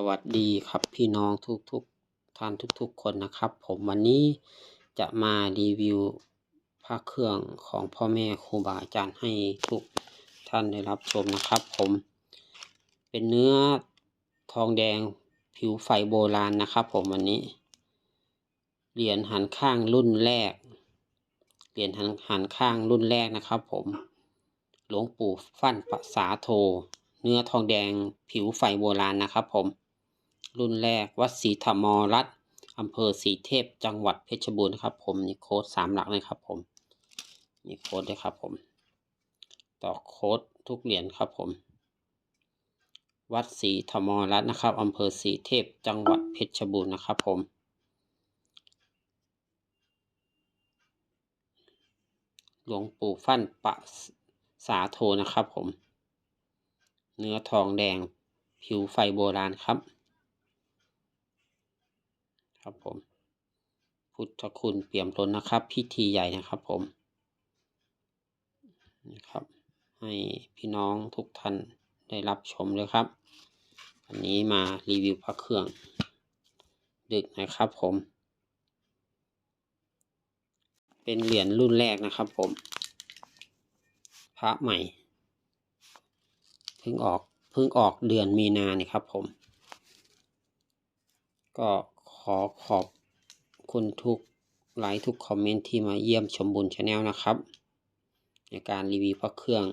สวัสดีครับพี่น้องทุกทุกๆท่านทุกๆ คนนะครับ ผมวันนี้จะมารีวิวพระเครื่องของพ่อแม่ครูบาอาจารย์ให้ทุกท่านได้รับชมนะครับ ผมเป็นเนื้อทองแดงผิวไฟโบราณนะครับ ผมวันนี้เหรียญหันข้างรุ่นแรกเหรียญหันหันข้างรุ่นแรกนะครับ ผมหลวงปู่ฟั่นปะสาโทเนื้อทองแดงผิวไฟโบราณนะครับผม รุ่นแรกวัดศรีธรรมรัตน์อำเภอศรีเทพจังหวัดเพชรบูรณ์นะครับ ผมนี่โค้ดสามหลักเลยครับผมนี่โค้ดด้วยครับผม ต่อโค้ดทุกเหรียญครับผม วัดศรีธรรมรัตน์นะครับอำเภอศรีเทพจังหวัดเพชรบูรณ์นะครับผมหลวงปู่ฟั่นปะสาโทนะครับผม เนื้อทองแดงผิวไฟโบราณครับ ครับผม พุทธคุณเปี่ยมล้นนะครับ พิธีใหญ่นะครับผมนะครับ ให้พี่น้องทุกท่านได้รับชมเลยครับ วันนี้มารีวิวพระเครื่อง ดึกนะครับผม เป็นเหรียญรุ่นแรกนะครับผม พระใหม่เพิ่งออกเพิ่งออกเดือนมีนาเนี่ยครับผม ก็ อขอบคุณทุกไลค์ทุกคอมเมนต์ที่มาเยี่ยมชมบุญชาแนลนะครับ ในการรีวิวพระเครื่อง